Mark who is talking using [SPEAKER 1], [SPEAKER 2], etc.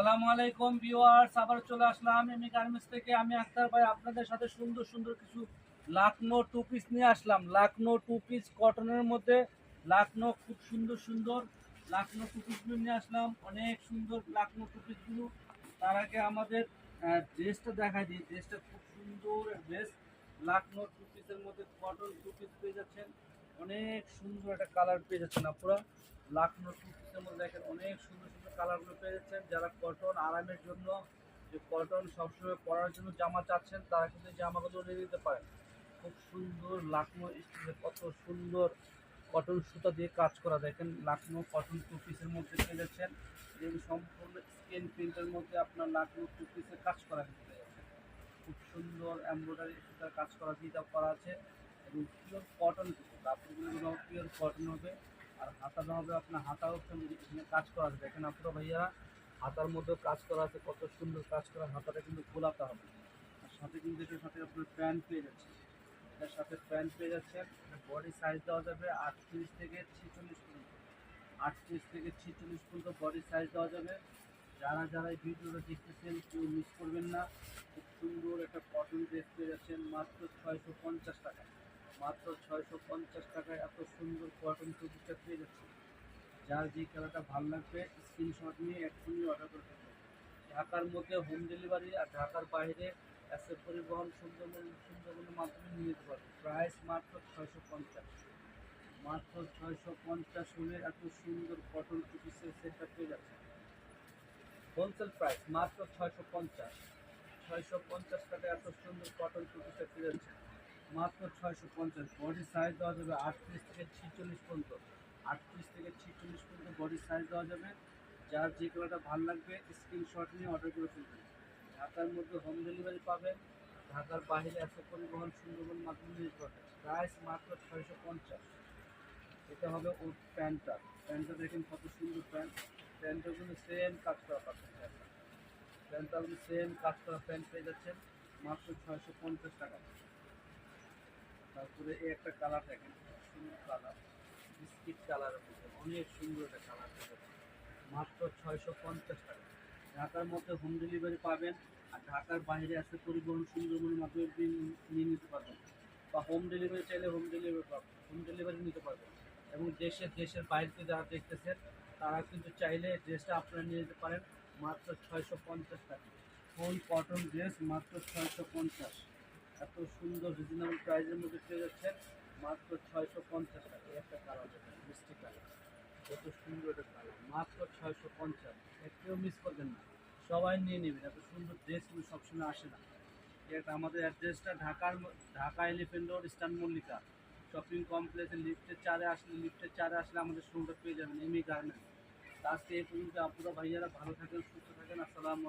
[SPEAKER 1] সালামু আলাইকুম ভিউয়ার্স আবার চলে আসলাম এমি গার্মেন্টস থেকে। আমি আক্তার ভাই, আপনাদের সাথে সুন্দর সুন্দর কিছু লাকনো টু পিস নিয়ে আসলাম। লাকনো টু পিস কটনের মধ্যে লাকনো খুব সুন্দর সুন্দর লাকনো টু পিসগুলো নিয়ে আসলাম। অনেক সুন্দর লাকনো টু পিসগুলো। তার আগে আমাদের ড্রেসটা দেখাই দিই। ড্রেসটা খুব সুন্দর ড্রেস। লাকনো টু পিসের মধ্যে কটন টু পিস পেয়ে যাচ্ছেন। অনেক সুন্দর একটা কালার পেয়ে যাচ্ছেন আপনারা। লাকনো টু মধ্যে দেখেন অনেক সুন্দর সুন্দর কালারগুলো পেয়ে যাচ্ছেন। যারা কটন আরামের জন্য, যে কটন সবসময় পরার জন্য জামা চাচ্ছেন, তারা কিন্তু জামাগুলো নিয়ে নিতে পারেন। খুব সুন্দর লাকনো স্টিচে কত সুন্দর কটন সুতা দিয়ে কাজ করা। দেখেন লাকনো কটন টু পিসের মধ্যে পেয়ে যাচ্ছেন। এবং সম্পূর্ণ স্কিন প্রিন্টের মধ্যে আপনার লাকনো টু পিসের কাজ করা কিন্তু খুব সুন্দর এমব্রয়ডারি সুতার কাজ করা দিটা করা আছে। এবং পিওর কটন কাপড়গুলো পিওর কটন হবে। আর হাতাটা হবে আপনার হাতা হাতাও এখানে কাজ করা আছে। দেখেন আপনারা ভাইয়া, হাতার মধ্যেও কাজ করা আছে, কত সুন্দর কাজ করা, হাতাটা কিন্তু গোলাপটা হবে। আর সাথে কিন্তু এটার সাথে আপনার প্যান্ট পেয়ে যাচ্ছে। এটার সাথে প্যান্ট পেয়ে যাচ্ছেন বডি সাইজ দেওয়া যাবে আটত্রিশ থেকে ছিচল্লিশ পর্যন্ত। আটত্রিশ থেকে ছিচল্লিশ পর্যন্ত বডি সাইজ দেওয়া যাবে। যারা যারা এই ভিডিওটা দেখতেছেন, কেউ মিস করবেন না। খুব সুন্দর একটা কটন ড্রেস পেয়ে যাচ্ছেন মাত্র ছয়শো পঞ্চাশ টাকা মাত্র ছয়শো পঞ্চাশ টাকায় এত সুন্দর কটন টুপিটা পেয়ে যাচ্ছে যার যে কালারটা ভালো লাগবে স্ক্রিনশট নিয়ে এক্ষুনি অর্ডার করে দেবেন ঢাকার মধ্যে হোম ডেলিভারি আর ঢাকার বাইরে অ্যাসেট পরিবহন সুন্দরবন, সুন্দরবনের মাধ্যমে নিয়ে যেতে পারবে। প্রাইস মাত্র ছয়শো পঞ্চাশ। মাত্র ছয়শো পঞ্চাশ হলে এত সুন্দর কটন টুপিসের সেটটা পেয়ে যাচ্ছে। হোলসেল প্রাইস মাত্র ছয়শো পঞ্চাশ। ছয়শো পঞ্চাশ টাকায় এত সুন্দর কটন টুপিসটা পেয়ে যাচ্ছে। মাত্র ছয়শো পঞ্চাশ। বডি সাইজ দেওয়া যাবে আটত্রিশ থেকে ছিচল্লিশ পর্যন্ত। আটত্রিশ থেকে ছিচল্লিশ বডি সাইজ দেওয়া যাবে। যার যে কালারটা ভালো লাগবে স্ক্রিনশট নিয়ে অর্ডার করে ফেলবেন। ঢাকার মধ্যে হোম ডেলিভারি পাবেন। ঢাকার বাইরে এত পরিবহন সুন্দরবন মাধ্যমে পারবেন প্রাইস মাত্র ছয়শো পঞ্চাশ। এটা হবে ওর প্যান্টটা। প্যান্টটা দেখেন কত সুন্দর প্যান্ট। প্যান্টটা কিন্তু সেম কাজ করা পাচ্ছেন প্যান্টটা আপনি সেম কাজ করা প্যান্ট পেয়ে যাচ্ছেন। মাত্র ছয়শো পঞ্চাশ টাকা। তারপরে এই একটা কালার দেখেন। সুন্দর কালার বিস্কিট কালার অনেক সুন্দর একটা কালার মাত্র ছয়শো পঞ্চাশ টাকা। ঢাকার মধ্যে হোম ডেলিভারি পাবেন, আর ঢাকার বাইরে আছে পরিবহন সুন্দরবনের মাধ্যমে নিয়ে নিতে পারবেন। বা হোম ডেলিভারি চাইলে হোম ডেলিভারি পাবেন হোম ডেলিভারি নিতে পারবেন। এবং দেশের দেশের বাইরে যারা দেখতেছেন, তারা কিন্তু চাইলে ড্রেসটা আপনারা নিয়ে যেতে পারেন, মাত্র ছয়শো পঞ্চাশ টাকা। ফুল কটন ড্রেস মাত্র ছয়শো পঞ্চাশ। এত সুন্দর রিজনেবল প্রাইসের মধ্যে পেয়ে যাচ্ছেন। মাত্র ছয়শো পঞ্চাশ টাকা। একটা কালার দেখেন মিষ্টি কালার। কত সুন্দর একটা কালার। মাত্র ছয়শো পঞ্চাশ। একটিও মিস করবেন না। সবাই নিয়ে নেবেন। এত সুন্দর ড্রেস কিন্তু সবসময় আসে না। এটা আমাদের অ্যাড্রেসটা ঢাকার Dhaka elephant road, eastern Mallika. Shopping কমপ্লেক্সে লিফটের চারে আসলে লিফটের চারে আসলে আমাদের শোরুমটা পেয়ে যাবেন। এমি গার্মেন্টস আজকে এই পর্যন্ত আপনারা ভাইয়ারা ভালো থাকেন, সুস্থ থাকেন। আসসালামু